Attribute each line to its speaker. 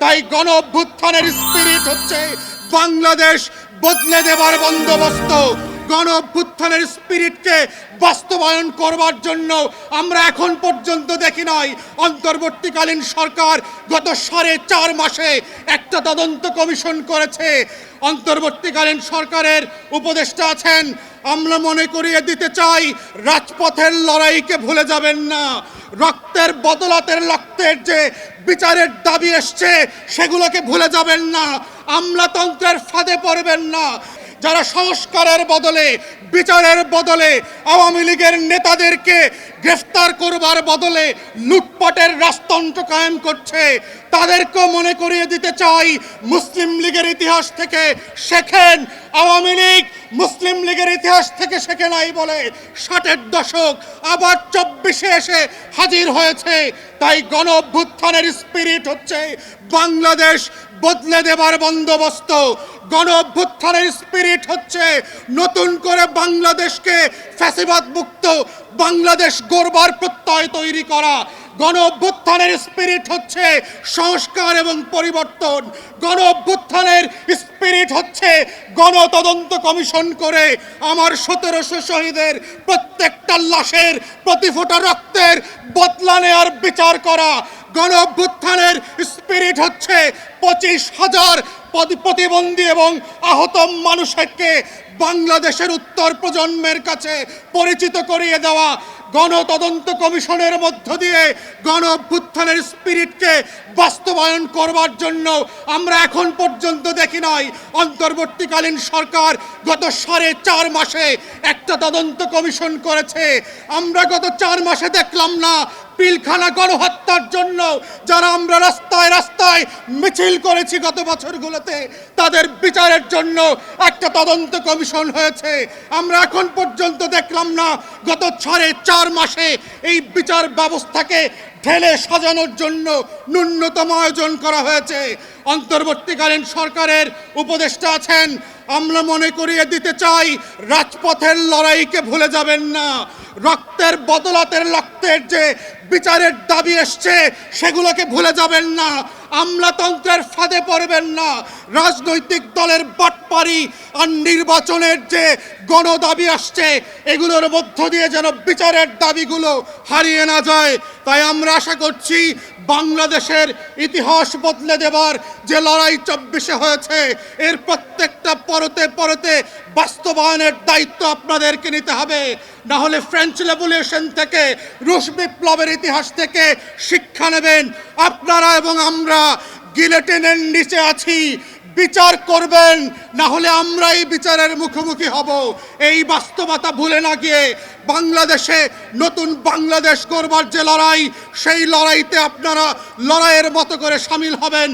Speaker 1: তাই গণ অভ্যুত্থানের স্পিরিট হচ্ছে বাংলাদেশ বদলে দেবার বন্দোবস্ত। গণ অভ্যুত্থানের স্পিরিটকে বাস্তবায়ন করবার জন্য আমরা এখন পর্যন্ত দেখি নাই। অন্তর্বর্তীকালীন সরকার গত সাড়ে চার মাসে একটা তদন্ত কমিশন করেছে। অন্তর্বর্তীকালীন সরকারের উপদেষ্টা আছেন, আমরা মনে করিয়ে দিতে চাই, রাজপথের লড়াইকে ভুলে যাবেন না। রক্তের বদলাতের রক্তের যে বিচারের দাবি এসছে, সেগুলোকে ভুলে যাবেন না। আমলাতন্ত্রের ফাঁদে পড়বেন না। যারা সংস্কারের বদলে, বিচারের বদলে, আওয়ামী লীগের নেতাদেরকে গ্রেফতার করবার বদলে লুটপাটের রাজতন্ত্র কায়েম করছে, তাদেরকেও মনে করিয়ে দিতে চাই মুসলিম লীগের ইতিহাস থেকে শেখেন আওয়ামী লীগ। মুসলিম লীগের ইতিহাস থেকে শেখে নাই বলে ষাটের দশক আবার চব্বিশে এসে হাজির হয়েছে। তাই গণ অভ্যুত্থানের স্পিরিট হচ্ছে বাংলাদেশ বদলে দেবার বন্দোবস্ত। গণ অভ্যুত্থানের স্পিরিট হচ্ছে নতুন করে বাংলাদেশকে ফ্যাসিবাদ মুক্ত বাংলাদেশ গড়বার প্রত্যয় তৈরি করা। গণ অভ্যুত্থানের স্পিরিট হচ্ছে সংস্কার এবং পরিবর্তন। গণ অভ্যুত্থানের স্পিরিট হচ্ছে গণতদন্ত কমিশন করে আমার সতেরোশো শহীদের প্রত্যেকটা লাশের প্রতি ফোঁটা রক্তের বদলা নেওয়ার বিচার করা। গণ অভ্যুত্থানের স্পিরিট হচ্ছে পঁচিশ হাজার প্রতিবন্ধী এবং আহত মানুষকে বাংলাদেশের উত্তর প্রজন্মের কাছে পরিচিত করিয়ে দেওয়া গণতদন্ত কমিশনের মধ্য দিয়ে গণ অভ্যুত্থানের স্পিরিটকে বাস্তবায়ন করবার জন্য আমরা এখন পর্যন্ত দেখি নাই। অন্তর্বর্তীকালীন সরকার গত সাড়ে চার মাসে একটা তদন্ত কমিশন করেছে। আমরা গত চার মাসে দেখলাম না পিলখানা গণহত্যার জন্য যারা আমরা রাস্তায় রাস্তায় মিছিল করেছি গত বছরগুলোতে, তাদের বিচারের জন্য একটা তদন্ত কমিশন হয়েছে। আমরা এখন পর্যন্ত দেখলাম না, গত সাড়ে চার মাসে এই বিচার ব্যবস্থাকে ঢেলে সাজানোর জন্য ন্যূনতম আয়োজন করা হয়েছে। অন্তর্বর্তীকালীন সরকারের উপদেষ্টা আছেন আমরা মনে করিয়ে দিতে চাই, রাজপথের লড়াইকে ভুলে যাবেন না। রক্তের বদলাতের রক্তের যে বিচারের দাবি এসছে, সেগুলোকে ভুলে যাবেন না। আমলাতন্ত্রের ফাঁদে পড়বেন না। রাজনৈতিক দলের বাটপারি আর নির্বাচনের যে গণদাবি আসছে, এগুলোর মধ্য দিয়ে যেন বিচারের দাবিগুলো হারিয়ে না যায়। তাই আমরা আশা করছি বাংলাদেশের ইতিহাস বদলে দেবার যে লড়াই চব্বিশে হয়েছে, এর প্রত্যেকটা পরতে পরতে বাস্তবায়নের দায়িত্ব আপনাদেরকে নিতে হবে। না হলে ফ্রেঞ্চ রেভলিউশন থেকে, রুশ বিপ্লবের ইতিহাস থেকে শিক্ষা নেবেন। আপনারা এবং আমরা গিলেটিনের নিচে আছি। বিচার করবেন না হলে আমরাই বিচারের মুখোমুখি হব। এই বাস্তবতা ভুলে না গিয়ে বাংলাদেশে নতুন বাংলাদেশ করবার যে লড়াই, সেই লড়াইতে আপনারা লড়াইয়ের মতো করে সামিল হবেন।